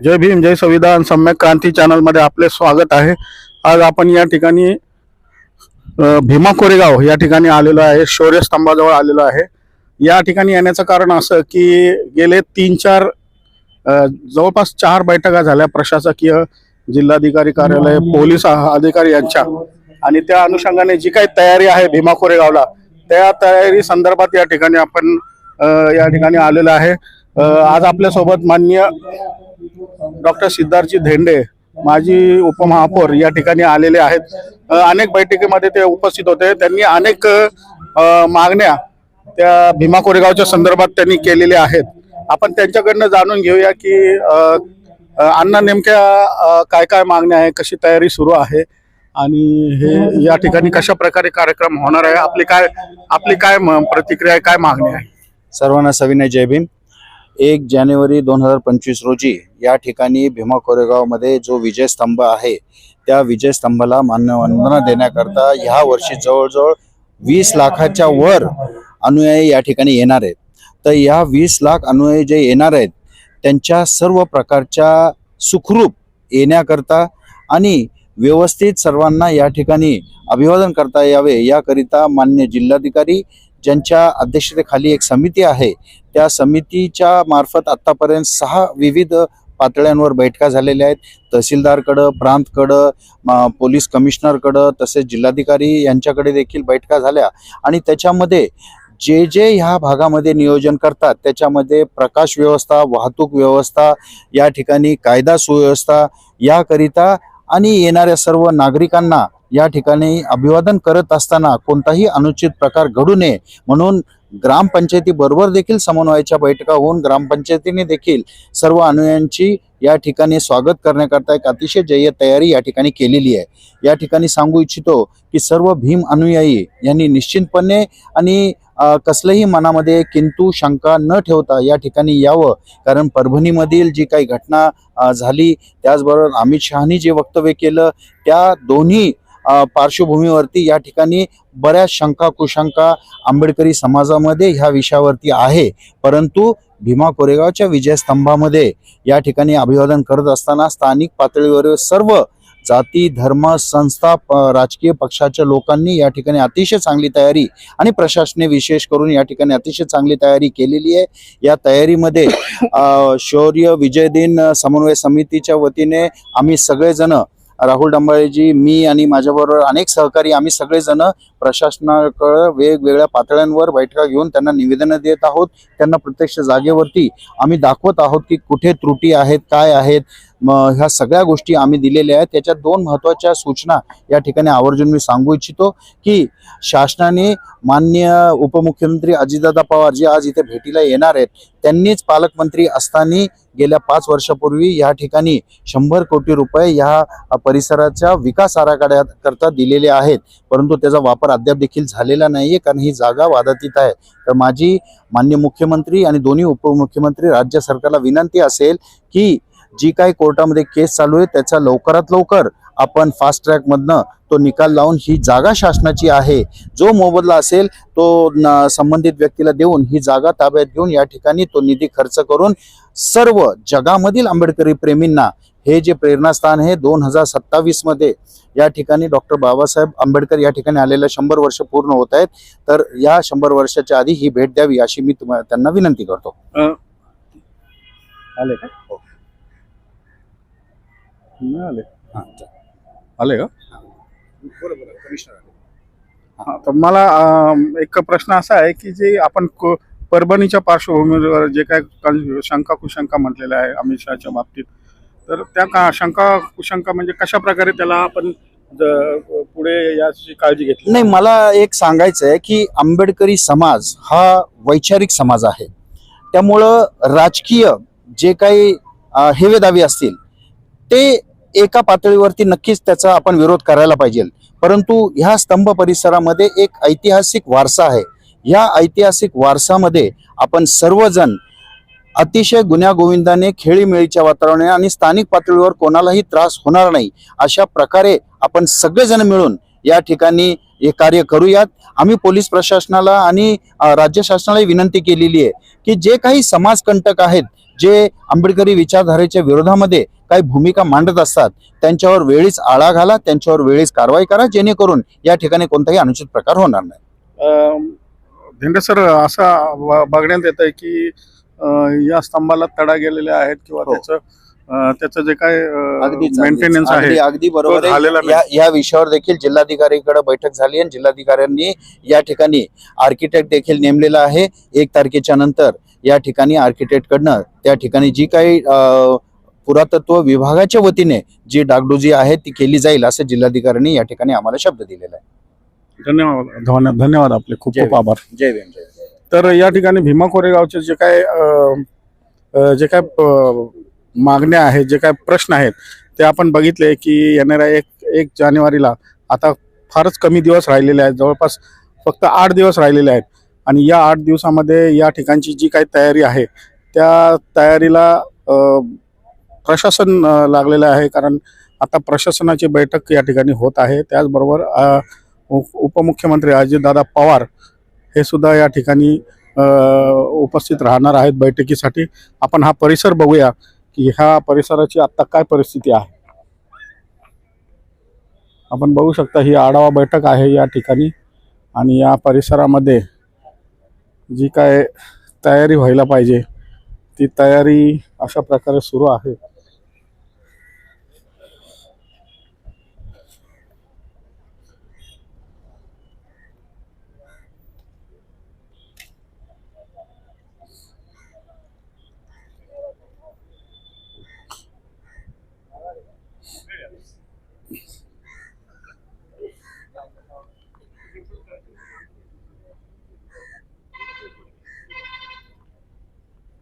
जय भीम जय संविधान सम्यक क्रांती चॅनलमध्ये आपले स्वागत आहे. आज आपण या ठिकाणी भीमा कोरेगाव या ठिकाणी आलेलो आहे शौर्य स्तंभाजवळ आलेलो आहे. या ठिकाणी येण्याचं कारण असं की गेले तीन चार जवळपास चार बैठका झाल्या प्रशासकीय जिल्हाधिकारी कार्यालय पोलीस अधिकारी यांच्या. आणि त्या अनुषंगाने जी काही तयारी आहे भीमा कोरेगावला त्या तयारी संदर्भात या ठिकाणी आपण या ठिकाणी आलेलो आहे. आज आपल्यासोबत मान्य डॉक्टर सिद्धार्थजी धेंडे माजी उपमहापौर या ठिकाणी आलेले आहेत. अनेक बैठकीमध्ये ते उपस्थित होते. त्यांनी अनेक मागण्या त्या भीमा कोरेगावच्या संदर्भात त्यांनी केलेल्या आहेत. आपण त्यांच्याकडनं जाणून घेऊया की अण्णा नेमक्या काय काय मागण्या आहे कशी तयारी सुरू आहे आणि हे या ठिकाणी कशा प्रकारे कार्यक्रम होणार आहे आपली काय आपली काय म- प्रतिक्रिया आहे काय मागणी आहे? सर्वांना सविनय जय भीम. एक जानेवारी दोन हजार पंचवीस रोजी या ठिकाणी भीमा कोरेगावमध्ये जो विजयस्तंभ आहे त्या विजयस्तंभाला मान्यवंदना देण्याकरता ह्या वर्षी जवळजवळ वीस लाखाच्या वर अनुयायी या ठिकाणी येणार आहेत. तर या वीस लाख अनुयायी जे येणार आहेत त्यांच्या सर्व प्रकारच्या सुखरूप येण्याकरता आणि व्यवस्थित सर्वांना या ठिकाणी अभिवादन करता यावे याकरिता मान्य जिल्हाधिकारी ज्यांच्या अध्यक्षतेखाली एक समिती आहे त्या समितीच्या मार्फत आत्तापर्यंत सहा विविध पातळ्यांवर बैठका झालेल्या आहेत. तहसीलदारकडं प्रांतकडं पोलीस कमिशनरकडं तसेच जिल्हाधिकारी यांच्याकडे देखील बैठका झाल्या. आणि त्याच्यामध्ये जे जे ह्या भागामध्ये नियोजन करतात त्याच्यामध्ये प्रकाश व्यवस्था वाहतूक व्यवस्था या ठिकाणी कायदा सुव्यवस्था याकरिता आणि येणाऱ्या सर्व नागरिकांना या ठिकाणी अभिवादन करत असताना कोणताही अनुचित प्रकार घडू नये म्हणून ग्रामपंचायती बरोबर देखील समन्वयाच्या बैठका होऊन ग्रामपंचायतीने देखील सर्व अनुयायांची या ठिकाणी स्वागत करण्याकरता एक अतिशय जय्य तयारी या ठिकाणी केलेली आहे. या ठिकाणी सांगू इच्छितो की सर्व भीम अनुयायी यांनी निश्चितपणे आणि कसलंही मनामध्ये किंतु शंका न ठेवता या ठिकाणी यावं. कारण परभणीमधील जी काही घटना झाली त्याचबरोबर अमित शहानी जे वक्तव्य केलं त्या दोन्ही पार्श्वभूमीवरती या ठिकाणी बऱ्याच शंका कुशंका आंबेडकरी समाजामध्ये ह्या विषयावरती आहे. परंतु भीमा कोरेगावच्या विजयस्तंभामध्ये या ठिकाणी अभिवादन करत असताना स्थानिक पातळीवर सर्व जाती धर्म संस्था राजकीय पक्षाच्या लोकांनी या ठिकाणी अतिशय चांगली तयारी आणि प्रशासने विशेष करून या ठिकाणी अतिशय चांगली तयारी केलेली आहे. या तयारीमध्ये शौर्य विजय दिन समन्वय समितीच्या वतीने आम्ही सगळेजण राहुल डंबाळेजी मी आणि माझ्याबरोबर अनेक सहकारी आम्ही सगळेजण प्रशासनाकडे वेगवेगळ्या पातळ्यांवर बैठका घेऊन त्यांना निवेदनं देत आहोत. त्यांना प्रत्यक्ष जागेवरती आम्ही दाखवत आहोत की कुठे त्रुटी आहेत काय आहेत. ह्या सगळ्या गोष्टी आम्ही दिलेल्या आहेत. त्याच्यात दोन महत्त्वाच्या सूचना या ठिकाणी आवर्जून मी सांगू इच्छितो की शासनाने मान्य उपमुख्यमंत्री अजितदादा पवार जे आज इथे भेटीला येणार आहेत त्यांनीच पालकमंत्री असताना गेल्या पाच वर्षापूर्वी या ठिकाणी शंभर कोटी रुपये ह्या परिसराच्या विकास आराखड्याकरता दिलेले आहेत. परंतु त्याचा वापर अद्याप देखील झालेला नाहीये कारण ही जागा वादातीत आहे. तर माझी मान्य मुख्यमंत्री आणि दोन्ही उपमुख्यमंत्री राज्य सरकारला विनंती असेल की जी काही कोर्टामध्ये केस चालू आहे त्याचा लवकरात लवकर आपण फास्ट ट्रॅकमधनं तो निकाल लावून ही जागा शासनाची आहे. जो मोबदला असेल तो संबंधित व्यक्तीला देऊन ही जागा ताब्यात घेऊन या ठिकाणी तो निधी खर्च करून सर्व जगामधील आंबेडकरी प्रेमींना हे जे प्रेरणास्थान आहे दोन हजार सत्तावीसमध्ये या ठिकाणी डॉक्टर बाबासाहेब आंबेडकर या ठिकाणी आलेल्या शंभर वर्ष पूर्ण होत आहेत. तर या शंभर वर्षाच्या आधी ही भेट द्यावी अशी मी तुम्हाला त्यांना विनंती करतो. आले का? हो. नाही आले आले का हा, तर मला एक प्रश्न असा आहे की जे आपण को- परभणीच्या पार्श्वभूमीवर जे काय शंका कुशंका म्हटलेल्या आहे अमित शहाच्या बाबतीत तर त्या का शंका कुशंका म्हणजे कशा प्रकारे त्याला आपण ज- पुढे याची काळजी घेतली? नाही मला एक सांगायचं आहे की आंबेडकरी समाज हा वैचारिक समाज आहे. त्यामुळं राजकीय जे काही अ, हेवेदावे असतील ते एका पातळीवरती नक्कीच त्याचा आपण विरोध करायला पाहिजे. परंतु ह्या स्तंभ परिसरामध्ये एक ऐतिहासिक वारसा आहे. या ऐतिहासिक वारसामध्ये आपण सर्वजण अतिशय गुण्यागोविंदाने खेळीमेळीच्या वातावरणाने आणि स्थानिक पातळीवर कोणालाही त्रास होणार नाही अशा प्रकारे आपण सगळेजण मिळून या ठिकाणी हे कार्य करूयात. आम्ही पोलीस प्रशासनाला आणि राज्य शासनालाही विनंती केलेली आहे की जे काही समाजकंटक आहेत जे आंबेडकरी विचारधारेच्या विरोधामध्ये काही भूमिका मांडत असतात त्यांच्यावर वेळीच आळा घाला त्यांच्यावर वेळीच कारवाई करा जेणेकरून या ठिकाणी कोणताही अनुचित प्रकार होणार नाही. धेंडे सर असा बघण्यात येत आहे की या स्तंभाला तडा गेलेले आहेत किंवा हो. त्याचं त्याचं जे काय मेंटेनन्स आहे अगदी बरोबर या विषयावर देखील जिल्हाधिकारीकडे बैठक झाली आणि जिल्हाधिकाऱ्यांनी या ठिकाणी आर्किटेक्ट देखील नेमलेला आहे. एक तारखेच्या नंतर या ठिकाणी आर्किटेक्टकडनं त्या ठिकाणी जी काही पुरातत्व विभागाच्या वतीने जी डागडुजी आहे ती केली जाईल असं जिल्हाधिकाऱ्यांनी या ठिकाणी आम्हाला शब्द दिलेला आहे. धन्यवाद. धन्यवाद धन्यवाद आपले. खूप खूप. आभार. जय भीम जय. तर या ठिकाणी भीमा कोरेगावचे जे काय जे काय मागण्या आहेत जे काय प्रश्न आहेत ते आपण बघितले की येणाऱ्या एक एक जानेवारीला आता फारच कमी दिवस राहिलेले आहेत. जवळपास फक्त आठ दिवस राहिलेले आहेत. आणि या आठ दिवसामध्ये या ठिकाणची जी काही तयारी आहे त्या तयारीला प्रशासन लागलेलं आहे. कारण आता प्रशासनाची बैठक या ठिकाणी होत आहे. त्याचबरोबर उप- उपमुख्यमंत्री अजितदादा पवार हे सुद्धा या ठिकाणी उपस्थित राहणार आहेत बैठकीसाठी. आपण हा परिसर बघूया की ह्या परिसराची आत्ता काय परिस्थिती आहे. आपण बघू शकता ही आढावा बैठक आहे या ठिकाणी. आणि या परिसरामध्ये जी काय तयारी व्हायला पाहिजे ती तयारी अशा प्रकारे सुरू आहे.